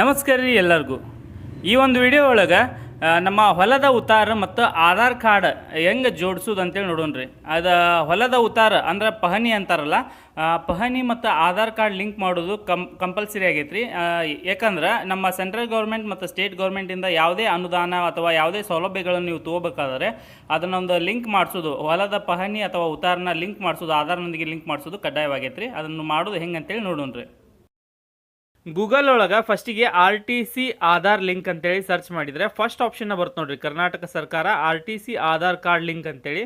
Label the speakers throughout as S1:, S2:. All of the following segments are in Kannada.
S1: ನಮಸ್ಕಾರ ರೀ ಎಲ್ಲರಿಗೂ. ಈ ಒಂದು ವಿಡಿಯೋ ಒಳಗೆ ನಮ್ಮ ಹೊಲದ ಉತ್ತಾರ ಮತ್ತು ಆಧಾರ್ ಕಾರ್ಡ್ ಹೆಂಗೆ ಜೋಡಿಸೋದು ಅಂತೇಳಿ ನೋಡೋಣ ರೀ. ಅದು ಹೊಲದ ಉತ್ತಾರ ಅಂದ್ರೆ ಪಹನಿ ಅಂತಾರಲ್ಲ ಪಹನಿ ಮತ್ತು ಆಧಾರ್ ಕಾರ್ಡ್ ಲಿಂಕ್ ಮಾಡೋದು ಕಂ, ಕಂಪಲ್ಸರಿ ಆಗೈತೆ ರೀ ಯಾಕಂದ್ರೆ ನಮ್ಮ ಸೆಂಟ್ರಲ್ ಗೌರ್ಮೆಂಟ್ ಮತ್ತು ಸ್ಟೇಟ್ ಗೌರ್ಮೆಂಟಿಂದ ಯಾವುದೇ ಅನುದಾನ ಅಥವಾ ಯಾವುದೇ ಸೌಲಭ್ಯಗಳನ್ನು ನೀವು ತೊಗೋಬೇಕಾದ್ರೆ ಅದನ್ನೊಂದು ಲಿಂಕ್ ಮಾಡಿಸೋದು, ಹೊಲದ ಪಹನಿ ಅಥವಾ ಉತ್ತಾರನ ಲಿಂಕ್ ಮಾಡಿಸೋದು ಆಧಾರ್ನೊಂದಿಗೆ ಲಿಂಕ್ ಮಾಡಿಸೋದು ಕಡ್ಡಾಯವಾಗೈತೆ ರೀ ಅದನ್ನು ಮಾಡೋದು ಹೆಂಗೆ ಅಂತೇಳಿ ನೋಡೋಣ್ರಿ ಗೂಗಲ್ ಒಳಗೆ ಫಸ್ಟಿಗೆ R T C Aadhaar link ಅಂತೇಳಿ ಸರ್ಚ್ ಮಾಡಿದರೆ ಫಸ್ಟ್ ಆಪ್ಷನ್ ಬರುತ್ತೆ ನೋಡ್ರಿ. ಕರ್ನಾಟಕ ಸರ್ಕಾರ R T C Aadhaar card link ಅಂತೇಳಿ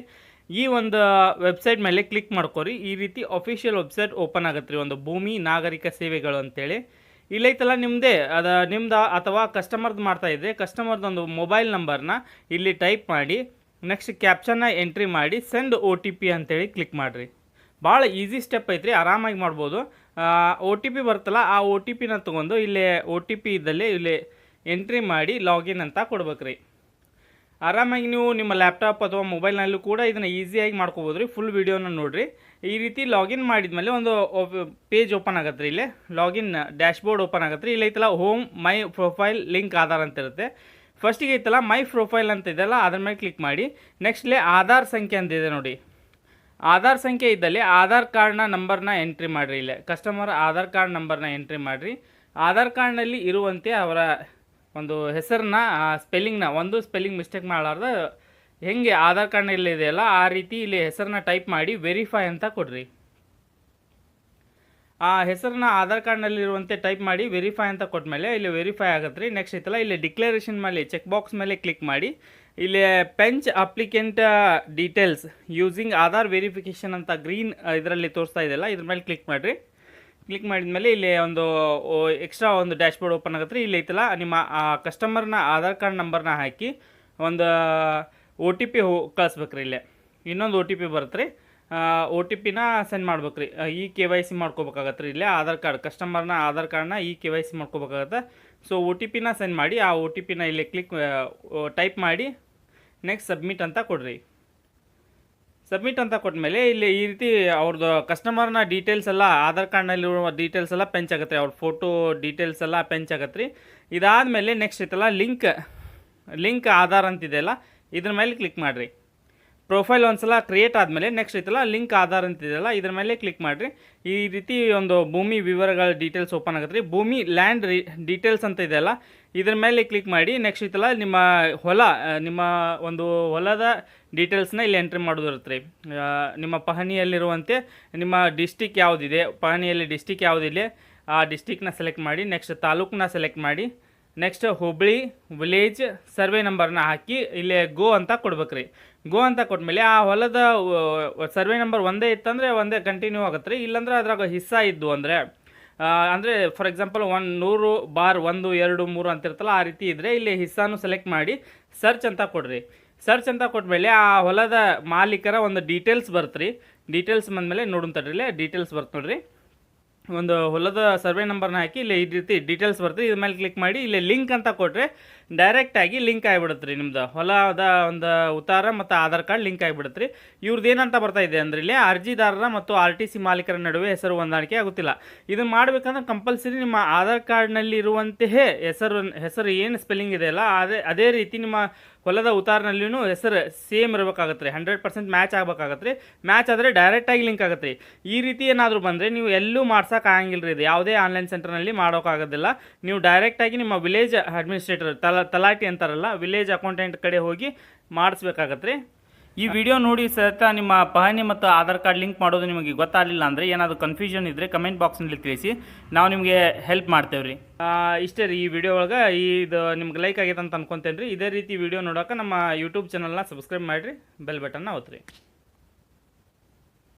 S1: ಈ ಒಂದು ವೆಬ್ಸೈಟ್ ಮೇಲೆ ಕ್ಲಿಕ್ ಮಾಡ್ಕೊರಿ. ಈ ರೀತಿ ಅಫಿಷಿಯಲ್ ವೆಬ್ಸೈಟ್ ಓಪನ್ ಆಗುತ್ತೆ ರೀ ಒಂದು ಭೂಮಿ, ನಾಗರಿಕ ಸೇವೆಗಳು ಅಂತೇಳಿ. ಇಲ್ಲೈತಲ್ಲ ನಿಮ್ಮದೇ ಅದ ನಿಮ್ದು ಅಥವಾ ಕಸ್ಟಮರ್ದು ಮಾಡ್ತಾ ಇದ್ರೆ ಕಸ್ಟಮರ್ದು ಒಂದು ಮೊಬೈಲ್ ನಂಬರ್ನ ಇಲ್ಲಿ ಟೈಪ್ ಮಾಡಿ ನೆಕ್ಸ್ಟ್ ಕ್ಯಾಪ್ಷನ್ನ ಎಂಟ್ರಿ ಮಾಡಿ ಸೆಂಡ್ ಒ ಟಿ ಪಿ ಅಂತೇಳಿ ಕ್ಲಿಕ್ ಮಾಡಿರಿ. ಭಾಳ ಈಸಿ ಸ್ಟೆಪ್ ಐತ್ರಿ. ಆರಾಮಾಗಿ ಮಾಡ್ಬೋದು. ಒ ಟಿ ಪಿ ಬರುತ್ತಲ್ಲ, ಆ ಒ ಟಿ ಪಿನ ತೊಗೊಂಡು ಇಲ್ಲಿ ಒ ಟಿ ಪಿ ಇದ್ದಲ್ಲಿ ಇಲ್ಲಿ ಎಂಟ್ರಿ ಮಾಡಿ ಲಾಗಿನ್ ಅಂತ ಕೊಡ್ಬೇಕು ರೀ ಆರಾಮಾಗಿ ನೀವು ನಿಮ್ಮ ಲ್ಯಾಪ್ಟಾಪ್ ಅಥವಾ ಮೊಬೈಲ್ನಲ್ಲೂ ಕೂಡ ಇದನ್ನು ಈಸಿಯಾಗಿ ಮಾಡ್ಕೋಬೋದು ರೀ ಫುಲ್ ವೀಡಿಯೋನ ನೋಡಿರಿ. ಈ ರೀತಿ ಲಾಗಿನ್ ಮಾಡಿದ್ಮೇಲೆ ಒಂದು ಪೇಜ್ ಓಪನ್ ಆಗತ್ತೆ ರೀ ಇಲ್ಲೇ. ಲಾಗಿನ್ ಡ್ಯಾಶ್ಬೋರ್ಡ್ ಓಪನ್ ಆಗತ್ತೆ ರೀ ಇಲ್ಲಿ ಐತಲ್ಲ home my profile link Aadhaar ಅಂತ ಇರುತ್ತೆ. ಫಸ್ಟಿಗೆ ಐತಲ್ಲ ಮೈ ಪ್ರೊಫೈಲ್ ಅಂತ ಇದೆಯಲ್ಲ, ಅದ್ರ ಮೇಲೆ ಕ್ಲಿಕ್ ಮಾಡಿ. ನೆಕ್ಸ್ಟ್ ಲೇ ಆಧಾರ್ ಸಂಖ್ಯೆ ಅಂತ ಇದೆ ನೋಡಿ. ಆಧಾರ್ ಸಂಖ್ಯೆ ಇದ್ದಲ್ಲಿ ಆಧಾರ್ ಕಾರ್ಡ್ನ ನಂಬರ್ನ ಎಂಟ್ರಿ ಮಾಡಿರಿ ಇಲ್ಲೇ. ಕಸ್ಟಮರ್ ಆಧಾರ್ ಕಾರ್ಡ್ ನಂಬರ್ನ ಎಂಟ್ರಿ ಮಾಡಿರಿ. ಆಧಾರ್ ಕಾರ್ಡ್ನಲ್ಲಿ ಇರುವಂತೆ ಅವರ ಒಂದು ಹೆಸರನ್ನ ಸ್ಪೆಲ್ಲಿಂಗ್ನ ಒಂದು ಸ್ಪೆಲ್ಲಿಂಗ್ ಮಿಸ್ಟೇಕ್ ಮಾಡಲಾರ್ದ ಹೆಂಗೆ ಆಧಾರ್ ಕಾರ್ಡ್ನಲ್ಲಿ ಇದೆಯಲ್ಲ, ಆ ರೀತಿ ಇಲ್ಲಿ ಹೆಸರನ್ನ ಟೈಪ್ ಮಾಡಿ ವೆರಿಫೈ ಅಂತ ಕೊಡ್ರಿ. ಆ ಹೆಸರನ್ನ ಆಧಾರ್ ಕಾರ್ಡ್ನಲ್ಲಿರುವಂತೆ ಟೈಪ್ ಮಾಡಿ ವೆರಿಫೈ ಅಂತ ಕೊಟ್ಮೇಲೆ ಇಲ್ಲಿ ವೆರಿಫೈ ಆಗುತ್ತೆ ರೀ ನೆಕ್ಸ್ಟ್ ಐತಲ್ಲ, ಇಲ್ಲಿ ಡಿಕ್ಲರೇಷನ್ ಮೇಲೆ ಚೆಕ್ ಬಾಕ್ಸ್ ಮೇಲೆ ಕ್ಲಿಕ್ ಮಾಡಿ. ಇಲ್ಲಿ fetch applicant details using Aadhaar verification ಅಂತ ಗ್ರೀನ್ ಇದರಲ್ಲಿ ತೋರಿಸ್ತಾ ಇದೆಯಲ್ಲ, ಇದ್ರ ಮೇಲೆ ಕ್ಲಿಕ್ ಮಾಡಿರಿ. ಕ್ಲಿಕ್ ಮಾಡಿದ್ಮೇಲೆ ಇಲ್ಲಿ ಒಂದು ಎಕ್ಸ್ಟ್ರಾ ಒಂದು ಡ್ಯಾಶ್ಬೋರ್ಡ್ ಓಪನ್ ಆಗುತ್ತೆ ಇಲ್ಲಿ ಐತಲ್ಲ, ನಿಮ್ಮ ಕಸ್ಟಮರ್ನ ಆಧಾರ್ ಕಾರ್ಡ್ ನಂಬರ್ನ ಹಾಕಿ ಒಂದು ಒ ಟಿ ಪಿ ಕಳಿಸ್ಬೇಕ್ರಿ ಇಲ್ಲೇ. ಇನ್ನೊಂದು ಒ ಟಿ ಪಿ ಬರುತ್ತೆ ರೀ ಒ ಟಿ ಪಿನ ಸೆಂಡ್ ಮಾಡ್ಬೇಕು ರೀ ಇ ಕೆ ವೈ ಸಿ ಮಾಡ್ಕೋಬೇಕಾಗತ್ತೆ ರೀ ಇಲ್ಲೇ ಆಧಾರ್ ಕಾರ್ಡ್. ಕಸ್ಟಮರ್ನ ಆಧಾರ್ ಕಾರ್ಡ್ನ ಇ ಕೆ ವೈ ಸಿ ಮಾಡ್ಕೋಬೇಕಾಗತ್ತೆ. ಸೊ ಒ ಟಿ ಪಿನ ಸೆಂಡ್ ಮಾಡಿ, ಆ ಒ ಟಿ ಪಿನ ಇಲ್ಲಿ ಕ್ಲಿಕ್ ಟೈಪ್ ಮಾಡಿ ನೆಕ್ಸ್ಟ್ ಸಬ್ಮಿಟ್ ಅಂತ ಕೊಡ್ರಿ. ಸಬ್ಮಿಟ್ ಅಂತ ಕೊಟ್ಮೇಲೆ ಇಲ್ಲಿ ಈ ರೀತಿ ಅವ್ರದ್ದು ಕಸ್ಟಮರ್ನ ಡೀಟೇಲ್ಸ್ ಎಲ್ಲ, ಆಧಾರ್ ಕಾರ್ಡ್ನಲ್ಲಿರುವ ಡೀಟೇಲ್ಸ್ ಎಲ್ಲ ಪೆಂಚ್ ಆಗತ್ತೆ ಅವ್ರ ಫೋಟೋ ಡೀಟೇಲ್ಸ್ ಎಲ್ಲ ಪೆಂಚ್ ಆಗತ್ತೆ ರೀ ಇದಾದಮೇಲೆ ನೆಕ್ಸ್ಟ್ ಇತ್ತಲ್ಲ ಲಿಂಕ್ ಲಿಂಕ್ ಆಧಾರ್ ಅಂತಿದೆಯಲ್ಲ ಇದ್ರ ಮೇಲೆ ಕ್ಲಿಕ್ ಮಾಡಿರಿ. ಪ್ರೊಫೈಲ್ ಒಂದ್ಸಲ ಕ್ರಿಯೇಟ್ ಆದಮೇಲೆ ನೆಕ್ಸ್ಟ್ ಇತ್ತಲ್ಲ ಲಿಂಕ್ ಆಧಾರ್ ಅಂತಿದೆಯಲ್ಲ ಇದ್ರ ಮೇಲೆ ಕ್ಲಿಕ್ ಮಾಡಿರಿ. ಈ ರೀತಿ ಒಂದು ಭೂಮಿ ವಿವರಗಳ ಡೀಟೇಲ್ಸ್ ಓಪನ್ ಆಗುತ್ತೆ ರೀ. ಭೂಮಿ ಲ್ಯಾಂಡ್ ರೀ ಡೀಟೇಲ್ಸ್ ಅಂತ ಇದೆಯಲ್ಲ, ಇದ್ರ ಮೇಲೆ ಕ್ಲಿಕ್ ಮಾಡಿ ನೆಕ್ಸ್ಟ್ ಐತಲ್ಲ ನಿಮ್ಮ ಹೊಲ ನಿಮ್ಮ ಒಂದು ಹೊಲದ ಡೀಟೇಲ್ಸ್ನ ಇಲ್ಲಿ ಎಂಟ್ರಿ ಮಾಡೋದು ಇರುತ್ತೆ ರೀ. ನಿಮ್ಮ ಪಹಣಿಯಲ್ಲಿರುವಂತೆ ನಿಮ್ಮ ಡಿಸ್ಟಿಕ್ ಯಾವುದಿದೆ, ಪಹಣಿಯಲ್ಲಿ ಡಿಸ್ಟಿಕ್ ಯಾವುದಿದೆ, ಆ ಡಿಸ್ಟಿಕ್ನ ಸೆಲೆಕ್ಟ್ ಮಾಡಿ ನೆಕ್ಸ್ಟ್ ತಾಲೂಕನ್ನ ಸೆಲೆಕ್ಟ್ ಮಾಡಿ ನೆಕ್ಸ್ಟ್ ಹುಬ್ಳಿ ವಿಲೇಜ್ ಸರ್ವೆ ನಂಬರ್ನ ಹಾಕಿ ಇಲ್ಲಿ ಗೋ ಅಂತ ಕೊಡ್ಬೇಕ್ರಿ. ಗೋ ಅಂತ ಕೊಟ್ಮೇಲೆ ಆ ಹೊಲದ ಸರ್ವೆ ನಂಬರ್ ಒಂದೇ ಇತ್ತಂದರೆ ಒಂದೇ ಕಂಟಿನ್ಯೂ ಆಗುತ್ತೆ ರೀ ಇಲ್ಲಾಂದ್ರೆ ಅದ್ರಾಗ ಹಿಸ್ಸಾ ಇದ್ದು ಅಂದರೆ ಅಂದರೆ ಫಾರ್ ಎಕ್ಸಾಂಪಲ್ ಒನ್ ನೂರು ಬಾರ್ ಒಂದು, ಎರಡು, ಮೂರು ಅಂತಿರ್ತಲ್ಲ, ಆ ರೀತಿ ಇದ್ದರೆ ಇಲ್ಲಿ ಹಿಸ್ಸಾನು ಸೆಲೆಕ್ಟ್ ಮಾಡಿ ಸರ್ಚ್ ಅಂತ ಕೊಡ್ರಿ. ಸರ್ಚ್ ಅಂತ ಕೊಟ್ಮೇಲೆ ಆ ಹೊಲದ ಮಾಲೀಕರ ಒಂದು ಡೀಟೇಲ್ಸ್ ಬರುತ್ತೆ ರೀ ಡೀಟೇಲ್ಸ್ ಬಂದಮೇಲೆ ನೋಡುವಂಥ ತಡ್ರಿ ಇಲ್ಲೇ ಡೀಟೇಲ್ಸ್ ಬರ್ತು ನೋಡ್ರಿ. ಒಂದು ಹೊಲದ ಸರ್ವೆ ನಂಬರ್ನ ಹಾಕಿ ಇಲ್ಲಿ ಈ ರೀತಿ ಡೀಟೇಲ್ಸ್ ಬರ್ತದೆ. ಇದ್ರ ಮೇಲೆ ಕ್ಲಿಕ್ ಮಾಡಿ, ಇಲ್ಲಿ ಲಿಂಕ್ ಅಂತ ಕೊಟ್ಟರೆ ಡೈರೆಕ್ಟಾಗಿ ಲಿಂಕ್ ಆಗಿಬಿಡುತ್ತೆ ರೀ ನಿಮ್ಮದು ಹೊಲದ ಒಂದು ಉತ್ತಾರ ಮತ್ತು ಆಧಾರ್ ಕಾರ್ಡ್ ಲಿಂಕ್ ಆಗಿಬಿಡುತ್ತೆ ರೀ. ಇವ್ರದ್ದು ಏನಂತ ಬರ್ತಾ ಇದೆ ಅಂದ್ರೆ ಇಲ್ಲಿ ಅರ್ಜಿದಾರರ ಮತ್ತು ಆರ್ ಟಿ ಸಿ ಮಾಲೀಕರ ನಡುವೆ ಹೆಸರು ಹೊಂದಾಣಿಕೆ ಆಗುತ್ತಿಲ್ಲ. ಇದು ಮಾಡಬೇಕಂದ್ರೆ ಕಂಪಲ್ಸರಿ ನಿಮ್ಮ ಆಧಾರ್ ಕಾರ್ಡ್ನಲ್ಲಿ ಇರುವಂತೆಯೇ ಹೆಸರು ಹೆಸರು ಏನು ಸ್ಪೆಲ್ಲಿಂಗ್ ಇದೆಯಲ್ಲ ಅದೇ ಅದೇ ರೀತಿ ನಿಮ್ಮ ಹೊಲದ ಉತ್ತಾರನಲ್ಲಿಯೂ ಹೆಸರು ಸೇಮ್ ಇರಬೇಕಾಗತ್ತೆ ರೀ. ಹಂಡ್ರೆಡ್ ಪರ್ಸೆಂಟ್ ಮ್ಯಾಚ್ ಆಗ್ಬೇಕಾಗತ್ತೆ ರೀ. ಮ್ಯಾಚ್ ಆದರೆ ಡೈರೆಕ್ಟಾಗಿ ಲಿಂಕ್ ಆಗುತ್ತೆ ರೀ. ಈ ರೀತಿ ಏನಾದರೂ ಬಂದರೆ ನೀವು ಎಲ್ಲೂ ಮಾಡ್ಸೋಕ್ಕಾಗಂಗಿಲ್ಲ ರೀ. ಇದು ಯಾವುದೇ ಆನ್ಲೈನ್ ಸೆಂಟರ್ನಲ್ಲಿ ಮಾಡೋಕ್ಕಾಗೋದಿಲ್ಲ. ನೀವು ಡೈರೆಕ್ಟಾಗಿ ನಿಮ್ಮ ವಿಲೇಜ್ ಅಡ್ಮಿನಿಸ್ಟ್ರೇಟರ್ ತಲ ತಲಾಟಿ ಅಂತಾರಲ್ಲ ವಿಲೇಜ್ ಅಕೌಂಟೆಂಟ್ ಕಡೆ ಹೋಗಿ ಮಾಡಿಸ್ಬೇಕಾಗತ್ತೆ ರೀ. ಈ ವಿಡಿಯೋ ನೋಡಿ ಸಹಿತ ನಿಮ್ಮ ಪಹಣಿ ಮತ್ತು ಆಧಾರ್ ಕಾರ್ಡ್ ಲಿಂಕ್ ಮಾಡೋದು ನಿಮಗೆ ಗೊತ್ತಾಗಲಿಲ್ಲ ಅಂದರೆ ಏನಾದರೂ ಕನ್ಫ್ಯೂಷನ್ ಇದ್ದರೆ ಕಮೆಂಟ್ ಬಾಕ್ಸ್ನಲ್ಲಿ ತಿಳಿಸಿ, ನಾವು ನಿಮಗೆ ಹೆಲ್ಪ್ ಮಾಡ್ತೇವೆ ರೀ ಇಷ್ಟೇ ರೀ ಈ ವಿಡಿಯೋ ಒಳಗೆ, ಇದು ನಿಮ್ಗೆ ಲೈಕ್ ಆಗೈತೆ ಅಂತ ಅನ್ಕೊತೇನೆ ರೀ ಇದೇ ರೀತಿ ವಿಡಿಯೋ ನೋಡೋಕೆ ನಮ್ಮ ಯೂಟ್ಯೂಬ್ ಚಾನಲ್ನ ಸಬ್ಸ್ಕ್ರೈಬ್ ಮಾಡಿರಿ ಬೆಲ್ ಬಟನ್ನ ಒತ್ತಿರಿ